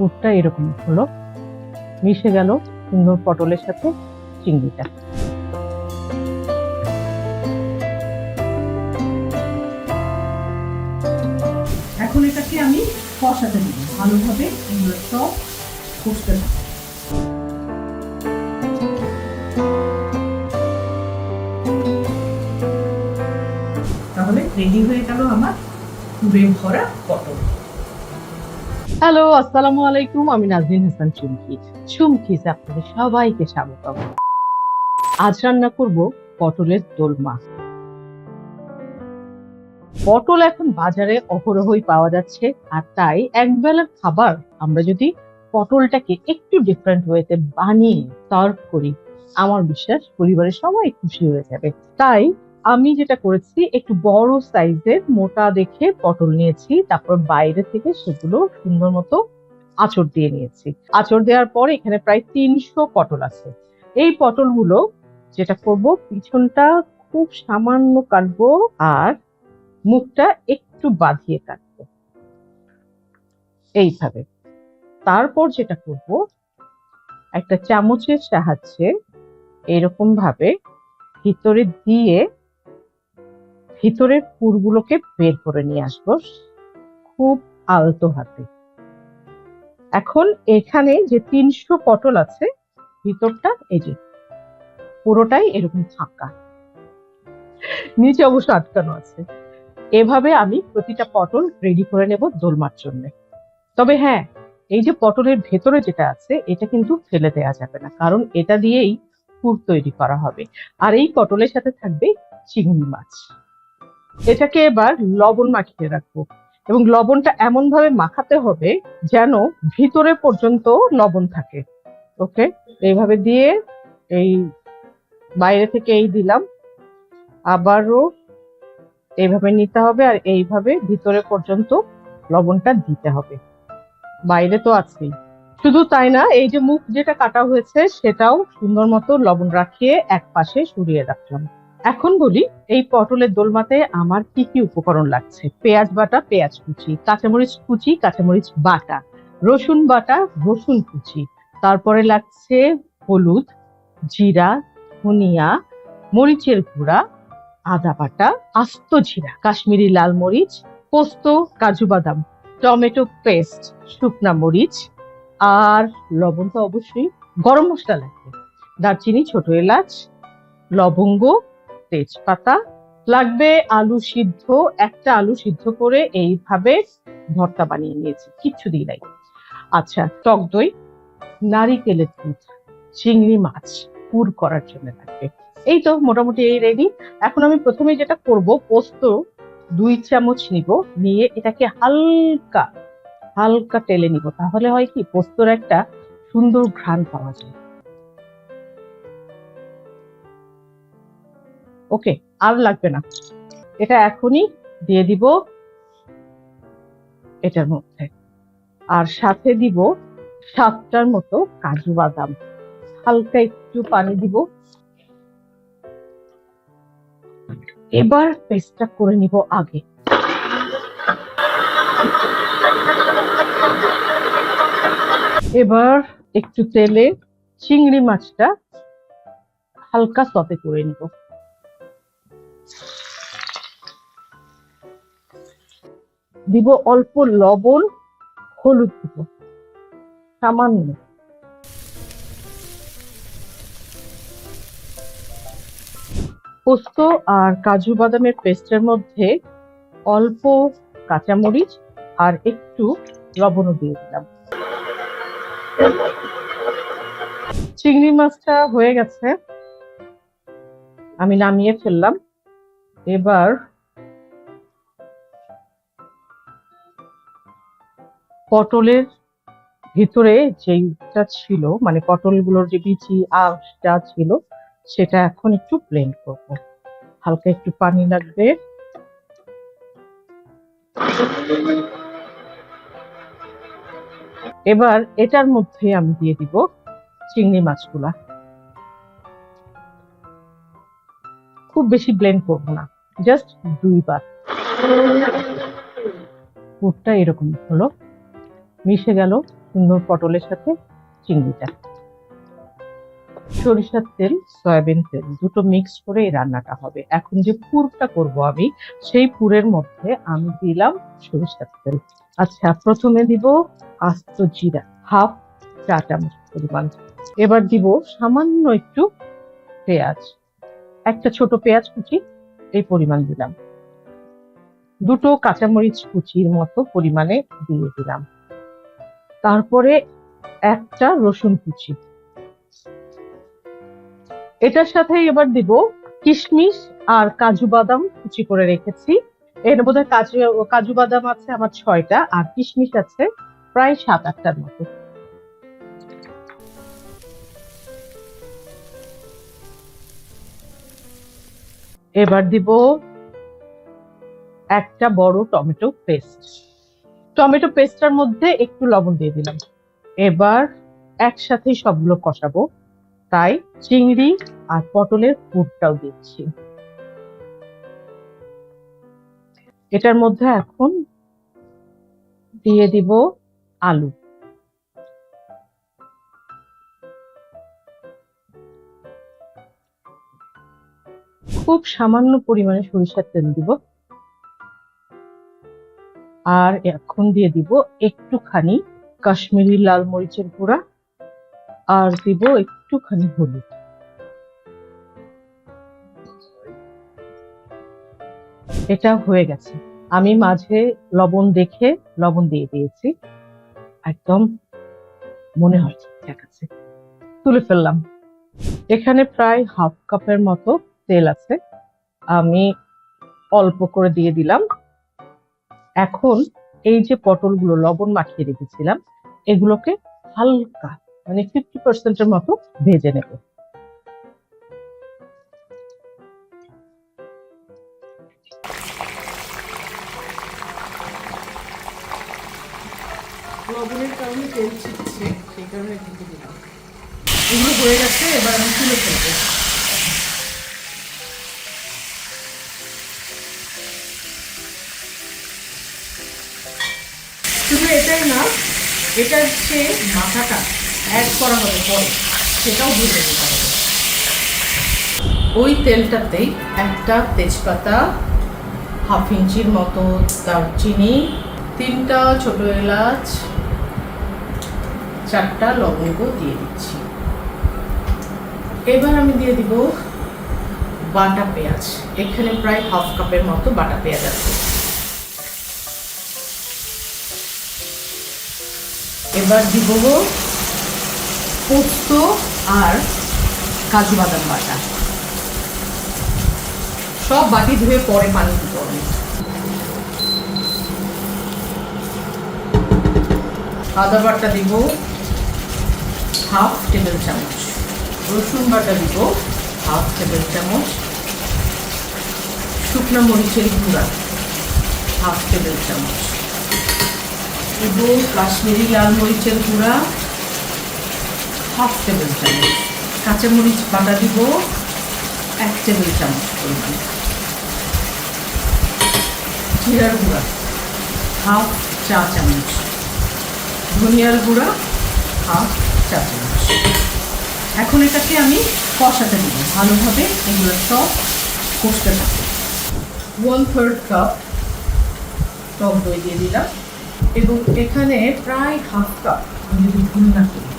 পুরটা এরকম হলো। মিশে গেল সুন্দর পটলের সাথে চিংড়িটা। এখন এটাকে আমি কষাতে দিব ভালোভাবে এগুলো কষতে। তাহলে রেডি হয়ে গেল আমার ভরা পটল। হ্যালো, আসসালামু আলাইকুম, আমি নাজরিন হাসান চুমকি। চুমকিতে আপনাদের সবাইকে স্বাগতম। আজ রান্না করব পটলের দোলমা। পটল এখন বাজারে অহরহই পাওয়া যাচ্ছে, আর তাই একবেলার খাবার আমরা যদি পটলটাকে একটু ডিফারেন্ট ওয়েতে বানিয়ে সার্ভ করি আমার বিশ্বাস পরিবারের সবাই খুশি হয়ে যাবে। তাই আমি যেটা করেছি, একটু বড় সাইজের মোটা দেখে পটল নিয়েছি, তারপর বাইরে থেকে সেগুলো সুন্দর মতো আঁচড় দিয়ে নিয়েছি। আঁচড় দেওয়ার পর এখানে প্রায় তিনশো পটল আছে। এই পটলগুলো যেটা করব, পিছনটা খুব সামান্য কাটবো আর মুখটা একটু বাঁধিয়ে কাটবো। এইভাবে। তারপর যেটা করব, একটা চামচের সাহায্যে এরকম ভাবে ভিতরে দিয়ে ভিতরের পুরগুলোকে বের করে নিয়ে আসব খুব আলতো হাতে। এখন এখানে যে তিনশো পটল আছে, ভিতরটা এই যে, পুরোটাই এরকম ফাঁকা। নিচে অবশ্য আটকানো আছে। এভাবে আমি প্রতিটা পটল রেডি করে নেব দোলমার জন্য। তবে হ্যাঁ এই যে পটলের ভেতরে যেটা আছে, এটা কিন্তু ফেলে দেওয়া যাবে না, কারণ এটা দিয়েই পুর তৈরি করা হবে। আর এই পটলের সাথে থাকবে চিংড়ি মাছ। এটাকে এবার লবণ মাখিয়ে রাখব। এবং লবণটা এমন ভাবে মাখাতে হবে যেন ভিতরে পর্যন্ত লবণ থাকে। ওকে? এইভাবে দিয়ে এই বাইরে থেকে এই দিলাম। আবারও এইভাবে নিতে হবে আর এইভাবে ভিতরে পর্যন্ত লবণটা দিতে হবে। বাইরে তো আছেই। শুধু তাই না, এই যে মুখ যেটা কাটা হয়েছে সেটাও সুন্দর মতো লবণ রাখিয়ে এক পাশে সরিয়ে রাখলাম। এখন বলি, এই পটলের দোলমাতে আমার কি কি উপকরণ লাগছে? পেঁয়াজ বাটা, পেঁয়াজ কুচি, কাঁচামরিচ কুচি, কাঁচামরিচ বাটা, রসুন বাটা, রসুন কুচি। তারপরে লাগছে হলুদ, জিরা, ধনিয়া, মরিচের গুঁড়া, আদা বাটা, আস্ত জিরা, কাশ্মীরি লাল মরিচ, পোস্ত, কাজু বাদাম, টমেটো পেস্ট, শুকনা মরিচ আর লবণ তো অবশ্যই গরম মশলা লাগবে। দারচিনি, ছোট এলাচ, লবঙ্গ তেজপাতা। লাগবে আলু সিদ্ধ, একটা আলু সিদ্ধ করে এইভাবে ভর্তা বানিয়ে নিয়েছি, কিচ্ছু দিই নাই। আচ্ছা টক দই, নারিকেলের দুধ চিংড়ি মাছ, পুর করার জন্য লাগবে। এই তো মোটামুটি এই রেডি এখন আমি প্রথমে যেটা করব, পোস্ত দুই চামচ নিব, নিয়ে এটাকে হালকা হালকা টেলে নিব। তাহলে হয় কি, পোস্তর একটা সুন্দর ঘ্রাণ পাওয়া যায়। ওকে, আর লাগবে না। এটা এখনই দিয়ে দিব এটার মধ্যে। আর সাথে দিব সাতটার মতো কাজু বাদাম। হালকা একটু পানি দিব। এবার পেস্টটা করে নিব আগে। এবার একটু তেলে চিংড়ি মাছটা হালকা সতে করে নিব। দিব অল্প লবণ, হলুদ দিব। সামান্য। পোস্ত আর কাজু বাদামের পেস্টের মধ্যে অল্প কাঁচামরিচ আর একটু লবণও দিয়ে দিলাম। চিংড়ি মাছটা হয়ে গেছে। আমি নামিয়ে ফেললাম। এবার পটলের ভিতরে যেইটা ছিল মানে পটলগুলোর যে বিচি আঁশটা ছিল, সেটা এখন একটু ব্লেন্ড করব। হালকা একটু পানি লাগবে। এবার এটার মধ্যে আমি দিয়ে দিব চিংড়ি মাছগুলা। খুব বেশি ব্লেন্ড করব না। জাস্ট দুইবার। পুরটা এরকম হলো। মিশে গেল সুন্দর পটলের সাথে চিংড়িটা। সরিষার তেল, সয়াবিন তেল, দুটো মিক্স করে এই রান্নাটা হবে। এখন যে পুরটা করব আমি, সেই পুরের মধ্যে আমি দিলাম সরিষার তেল। আচ্ছা প্রথমে দিব আস্ত জিরা, হাফ চা চামচ পরিমাণ। এবার দিব সামান্য একটু পেঁয়াজ। একটা ছোট পেঁয়াজ কুচি এই পরিমাণ দিলাম। দুটো কাঁচামরিচ কুচির মতো পরিমাণে দিয়ে দিলাম। তারপরে একটা রসুন কুচি। এটার সাথে এবার দিব কিশমিশ আর কাজু বাদাম কুচি করে রেখেছি। এর মধ্যে কাজু কাজু বাদাম আছে আমার ছয়টা আর কিশমিশ আছে প্রায় সাত আটটার মতো। এবার দিব একটা বড় টমেটো পেস্ট। টমেটো পেস্টটার মধ্যে একটু লবণ দিয়ে দিলাম। এবার একসাথেই সবগুলো কষাবো। তাই চিংড়ি আর পটলের পুরটাও দিচ্ছি। এটার মধ্যে এখন দিয়ে দিব আলু। খুব সামান্য পরিমাণে সরিষার তেল দিব। আর এখন দিয়ে দিব একটুখানি কাশ্মীরি লাল মরিচের গুঁড়া আর দিব একটুখানি হলুদ। এটা হয়ে গেছে। আমি মাঝে লবণ দেখে লবণ দিয়ে দিয়েছি। একদম মনে ঠিকঠাক আছে। তুলে ফেললাম। এখানে প্রায় হাফ কাপের মতো তেল আছে। আমি অল্প করে দিয়ে দিলাম। এখন এই যে পটলগুলো লবণ মাখিয়ে রেখেছিলাম, এগুলোকে হালকা মানে ফিফটি পার্সেন্টের মতো ভেজে নেব। লবণের কারণে তেল ছিটছে, সেই কারণে এগুলো হয়ে গেছে, এবার আমি তুলে ফেলব। এটার যে মাথাটা অ্যাড করা হবে পরে, সেটাও ভেজে দিতে হবে ওই তেলটাতেই একটা তেজপাতা, হাফ ইঞ্চির মতো দারচিনি, তিনটা ছোট এলাচ, চারটা লবঙ্গ দিয়ে দিচ্ছি। এবার আমি দিয়ে দিব বাটা পেঁয়াজ। এখানে প্রায় হাফ কাপের মতো বাটা পেঁয়াজ আছে। এবার দিব পোস্ত আর কাজু বাদাম বাটা। সব বাটি ধুয়ে পরে পানি দিতে হবে। আদা বাটা দিব হাফ টেবিল চামচ। রসুন বাটা দিব হাফ টেবিল চামচ। শুকনো মরিচের গুঁড়া হাফ টেবিল চামচ। এবং কাশ্মীরি লাল মরিচের গুঁড়া হাফ টেবিল চামচ। কাঁচামরিচ বাটা দিব এক টেবিল চামচ পরিমাণ। জিরার গুঁড়া হাফ চা চামচ। ধনিয়ার গুঁড়া হাফ চা চামচ। এখন এটাকে আমি কষাতে দিব। ভালোভাবে এগুলো সব কষতে থাকবে। ওয়ান থার্ড কাপ টক দই দিয়ে দিলাম। এবং এখানে প্রায় হাফ কাপ আমি যদি ভুল না করি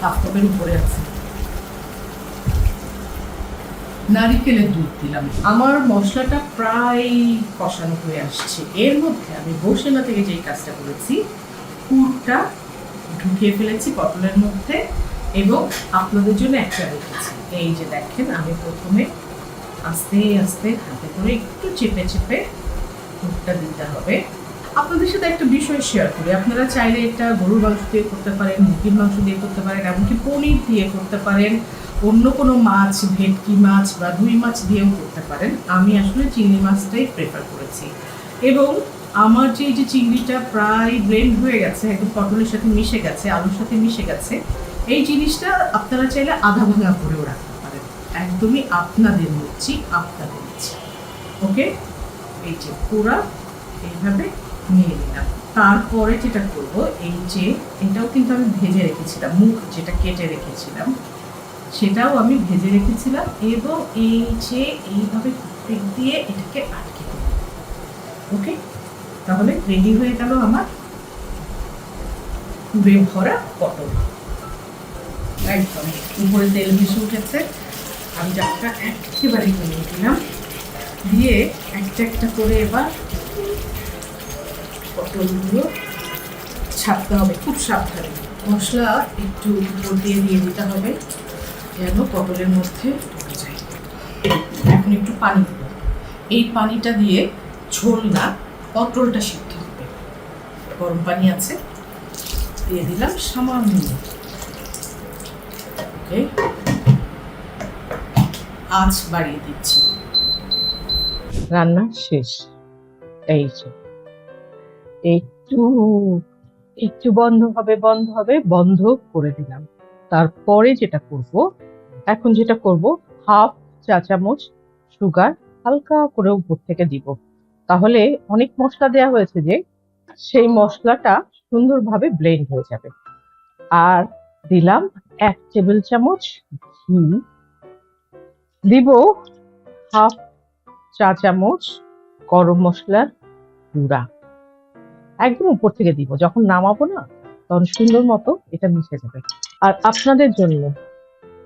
হাফ কাপের উপরে আছে। নারিকেলের দুধ দিলাম। আমার মশলাটা প্রায় কষানো হয়ে আসছে। এর মধ্যে আমি বসেনা থেকে যেই কাজটা করেছি, পুরটা ঢুকিয়ে ফেলেছি পটলের মধ্যে এবং আপনাদের জন্য একটা রেখেছি। এই যে দেখেন, আমি প্রথমে আস্তে আস্তে হাতে করে একটু চেপে চেপে পুরটা দিতে হবে। আপনাদের সাথে একটা বিষয় শেয়ার করি। আপনারা চাইলে এটা গরুর মাংস দিয়ে করতে পারেন, মুরগির মাংস দিয়ে করতে পারেন, এমনকি পনির দিয়ে করতে পারেন। অন্য কোনো মাছ, ভেটকি মাছ বা রুই মাছ দিয়েও করতে পারেন। আমি আসলে চিংড়ি মাছটাই প্রেফার করেছি। এবং আমার যে এই যে চিংড়িটা প্রায় ব্লেন্ড হয়ে গেছে, একদম পটলের সাথে মিশে গেছে, আলুর সাথে মিশে গেছে, এই জিনিসটা আপনারা চাইলে আধা ভাঙা করেও রাখতে পারেন। একদমই আপনাদের মর্জি, আপনাদের ইচ্ছা। ওকে এই যে পুরা, এইভাবে নিয়ে নিলাম। তারপরে যেটা করব, এই যে এটাও কিন্তু আমি ভেজে রেখেছিলাম, মুখ যেটা কেটে রেখেছিলাম, সেটাও আমি ভেজে রেখেছিলাম এবং এই যে এইভাবে টুথপিক দিয়ে এটাকে আটকে দেব ওকে? তাহলে রেডি হয়ে গেল আমার পুরে ভরা পটল। একদম উপরে তেল মিশে উঠেছে। আমি ডাকটা একেবারে কমিয়ে দিলাম দিয়ে একটা একটা করে এবার পটলগুলো ছাপতে হবে, খুব সাবধানে। মশলা একটু উপর দিয়ে দিয়ে দিতে হবে, যেন পটলের মধ্যে এখন একটু পানি দেবো। এই পানিটা দিয়ে ঝোল না, পটলটা সিদ্ধ হবে। গরম পানি আছে, দিয়ে দিলাম সামান্য আঁচ বাড়িয়ে দিচ্ছি। রান্না শেষ। এই একটু একটু বন্ধ হবে বন্ধ হবে, বন্ধ করে দিলাম। তারপরে যেটা করব, এখন যেটা করব, হাফ চা চামচ সুগার হালকা করে উপর থেকে দিব। তাহলে অনেক মশলা দেওয়া হয়েছে যে, সেই মশলাটা সুন্দরভাবে ব্লেন্ড হয়ে যাবে। আর দিলাম এক টেবিল চামচ ঘি। দিব হাফ চা চামচ গরম মশলার গুঁড়া। একদম উপর থেকে দিব। যখন নামাবো না, তখন সুন্দর মতো এটা মিশে যাবে। আর আপনাদের জন্য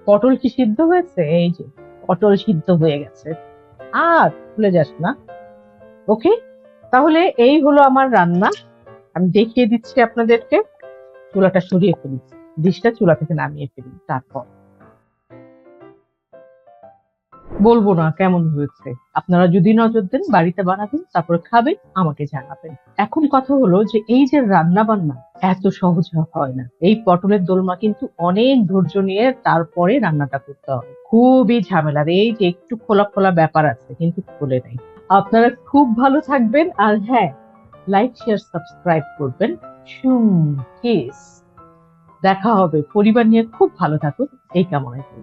পটল কি সিদ্ধ হয়েছে? এই যে, পটল সিদ্ধ হয়ে গেছে। আর ভুলে যাস না। ওকে? তাহলে এই হলো আমার রান্না। আমি দেখিয়ে দিচ্ছি আপনাদেরকে। চুলাটা সরিয়ে ফেলি। ডিশটা চুলা থেকে নামিয়ে ফেলি। তারপর। বলব না কেমন হয়েছে। আপনারা যদি নজর দেন, বাড়িতে বানাবেন, তারপরে খাবেন, আমাকে জানাবেন। এখন কথা হলো যে এই যে রান্না বান্না এত সহজ হয় না। এই পটলের দোলমা কিন্তু অনেক ধৈর্য নিয়ে তারপরে রান্নাটা করতে হয় খুবই ঝামেলার এই যে একটু খোলা খোলা ব্যাপার আছে, কিন্তু খুলে নেই। আপনারা খুব ভালো থাকবেন। আর হ্যাঁ লাইক শেয়ার সাবস্ক্রাইব করবেন। দেখা হবে। পরিবার নিয়ে খুব ভালো থাকুন। এই কামনায় করি